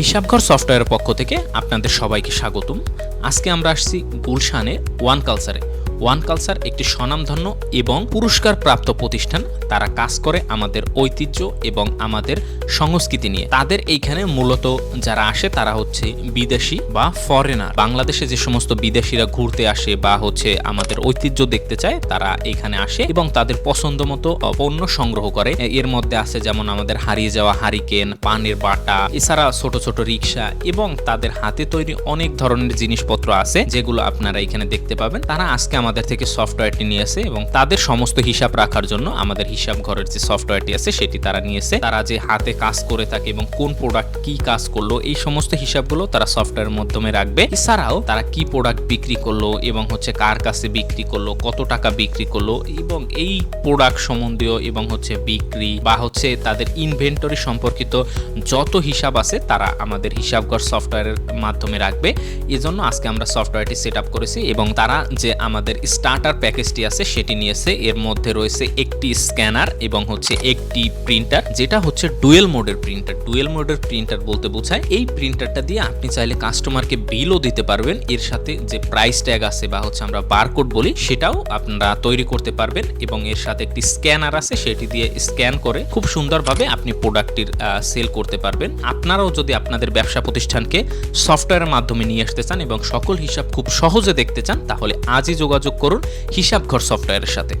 হিসাবঘর সফটওয়্যারের পক্ষ থেকে আপনাদের সবাইকে স্বাগতম। আজকে আমরা আসছি গুলশানে ওয়ান কালচারে। ওয়ান কালচার একটি স্বনামধন্য এবং পুরস্কার প্রাপ্ত প্রতিষ্ঠান তারা কাজ করে আমাদের ঐতিহ্য এবং আমাদের সংস্কৃতি নিয়ে। তাদের এইখানে মূলত যারা আসে তারা হচ্ছে বিদেশি বা ফরেনার বাংলাদেশে যে সমস্ত বিদেশিরা ঘুরতে আসে বা হচ্ছে আমাদের ঐতিহ্য দেখতে চায়, তারা এখানে আসে এবং তাদের পছন্দ মতো পণ্য সংগ্রহ করে। এর মধ্যে আছে যেমন আমাদের হারিয়ে যাওয়া হারিকেন, পানের বাটা, এছাড়া ছোট ছোট রিক্সা এবং তাদের হাতে তৈরি অনেক ধরনের জিনিসপত্র আছে যেগুলো আপনারা এখানে দেখতে পাবেন। তারা আজকে আমাদের থেকে সফটওয়্যারটি নিয়েছে এবং তাদের সমস্ত হিসাব রাখার জন্য আমাদের হিসাব ঘরের যে সফটওয়্যারটি আছে, সেটি তারা নিয়েছে। তারা যে হাতে কাজ করে থাকে এবং কোন প্রোডাক্ট কি কাজ করল, এই সমস্ত হিসাবগুলো তারা সফটওয়্যারের মাধ্যমে রাখবে। এছাড়াও তারা কি প্রোডাক্ট বিক্রি করল এবং হচ্ছে কার কাছে বিক্রি করল, কত টাকা বিক্রি করল এবং এই প্রোডাক্ট সম্বন্ধীয় এবং হচ্ছে বিক্রি বা হচ্ছে তাদের ইনভেন্টরি সম্পর্কিত যত হিসাব আছে, তারা আমাদের হিসাবঘর সফটওয়্যারের মাধ্যমে রাখবে। এজন্য আজকে আমরা সফটওয়্যারটি সেট আপ করেছি এবং তারা যে আমাদের স্টার্টার প্যাকেজটি আছে, সেটি নিয়েছে। এর মধ্যে রয়েছে একটি স্ক্যানার এবং হচ্ছে একটি প্রিন্টার যেটা হচ্ছে ডুয়েল মোডের প্রিন্টার ডুয়েল মোডের প্রিন্টার বলতে বোঝায়, এই প্রিন্টারটা দিয়ে আপনি চাইলে কাস্টমারকে বিলও দিতে পারবেন। এর সাথে যে প্রাইস ট্যাগ আছে বা হচ্ছে আমরা বারকোড বলি, সেটাও আপনারা তৈরি করতে পারবেন এবং এর সাথে একটি স্ক্যানার আছে, সেটি দিয়ে স্ক্যান করে খুব সুন্দরভাবে আপনি প্রোডাক্টটির সেল করতে পারবেন। আপনারাও যদি আপনাদের ব্যবসা প্রতিষ্ঠানকে সফটওয়্যারের মাধ্যমে নিয়ে আসতে চান এবং সকল হিসাব খুব সহজে দেখতে চান, তাহলে আজই যোগাযোগ করুন হিসাবঘর সফটওয়্যারের সাথে।